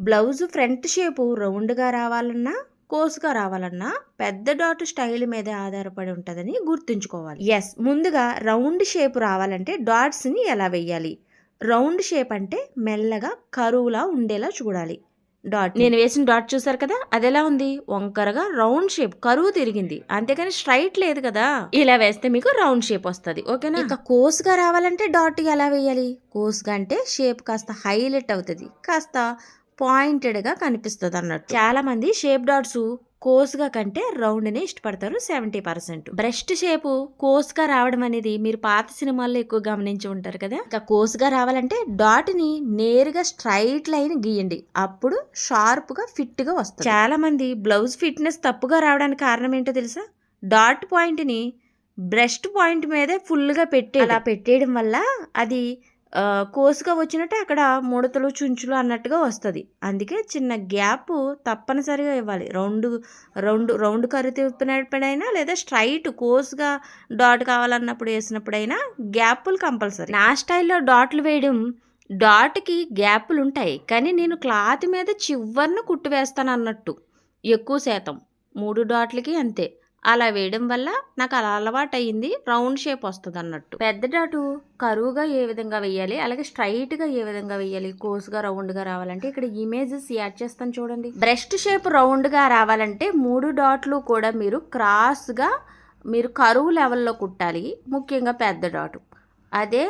Blouse front shape రౌండ్గా రావాలన్నా కోసుగా రావాలన్నా పెద్ద డాట్ స్టైల్ మీదే ఆధారపడి ఉంటుందని గుర్తుంచుకోవాలి. ఎస్ ముందుగా రౌండ్ షేప్ రావాలంటే డాట్స్ని ఎలా వేయాలి రౌండ్ షేప్ అంటే మెల్లగా కరువులా ఉండేలా చూడాలి. డాట్ నేను వేసిన డాట్ చూసారు కదా అది ఎలా ఉంది? వంకరగా రౌండ్ షేప్ కరువు తిరిగింది. అంతేగాని స్ట్రైట్ లేదు కదా. ఇలా వేస్తే మీకు రౌండ్ షేప్ వస్తుంది. ఓకేనా? ఇక కోసుగా రావాలంటే డాట్ ఎలా వేయాలి కోసుగా అంటే షేప్ కాస్త హైలైట్ అవుతుంది. కాస్త పాయింటెడ్గా కనిపిస్తుంది అన్నట్టు చాలా మంది షేప్ డాట్స్ కోసుగా కంటే రౌండ్ని ఇష్టపడతారు సెవెంటీ పర్సెంట్. బ్రెస్ట్ షేపు కోస్గా రావడం అనేది మీరు పాత సినిమాల్లో ఎక్కువ గమనించి ఉంటారు కదా? ఇంకా కోసుగా రావాలంటే డాట్ని నేరుగా స్ట్రైట్ లైన్ గీయండి. అప్పుడు షార్ప్గా ఫిట్గా వస్తుంది. చాలా మంది బ్లౌజ్ ఫిట్నెస్ తప్పుగా రావడానికి కారణం ఏంటో తెలుసా? డాట్ పాయింట్ని బ్రెస్ట్ పాయింట్ మీదే ఫుల్గా పెట్టే అలా పెట్టేయడం వల్ల అది కోసుగా వచ్చినట్టు అక్కడ ముడతలు చుంచులు అన్నట్టుగా వస్తుంది. అందుకే చిన్న గ్యాప్ తప్పనిసరిగా ఇవ్వాలి. రౌండ్ రౌండ్ రౌండ్ కర్రీ తిప్పినప్పుడైనా లేదా స్ట్రైట్ కోసుగా డాట్ కావాలన్నప్పుడు వేసినప్పుడైనా గ్యాపులు కంపల్సరీ. నా స్టైల్లో డాట్లు వేయడం డాట్కి గ్యాపులు ఉంటాయి. కానీ నేను క్లాత్ మీద చివరిని కుట్టు వేస్తాను అన్నట్టు ఎక్కువ శాతం. మూడు డాట్లకి అంతే. అలా వేయడం వల్ల నాకు అలా అలవాటు అయ్యింది రౌండ్ షేప్ వస్తుంది అన్నట్టు పెద్ద డాటు కరువుగా ఏ విధంగా వేయాలి అలాగే స్ట్రైట్గా ఏ విధంగా వేయాలి కోసుగా రౌండ్గా రావాలంటే ఇక్కడ ఇమేజెస్ యాడ్ చేస్తాను చూడండి. బ్రెస్ట్ షేప్ రౌండ్గా రావాలంటే మూడు డాట్లు కూడా మీరు క్రాస్గా మీరు కరువు లెవెల్లో కుట్టాలి ముఖ్యంగా పెద్ద డాటు. అదే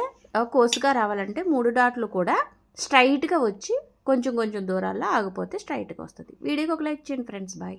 కోసుగా రావాలంటే మూడు డాట్లు కూడా స్ట్రైట్గా వచ్చి కొంచెం కొంచెం దూరాల్లో ఆగిపోతే స్ట్రైట్గా వస్తుంది. వీడియోకి ఒక లైక్ చేయండి ఫ్రెండ్స్ బాయ్.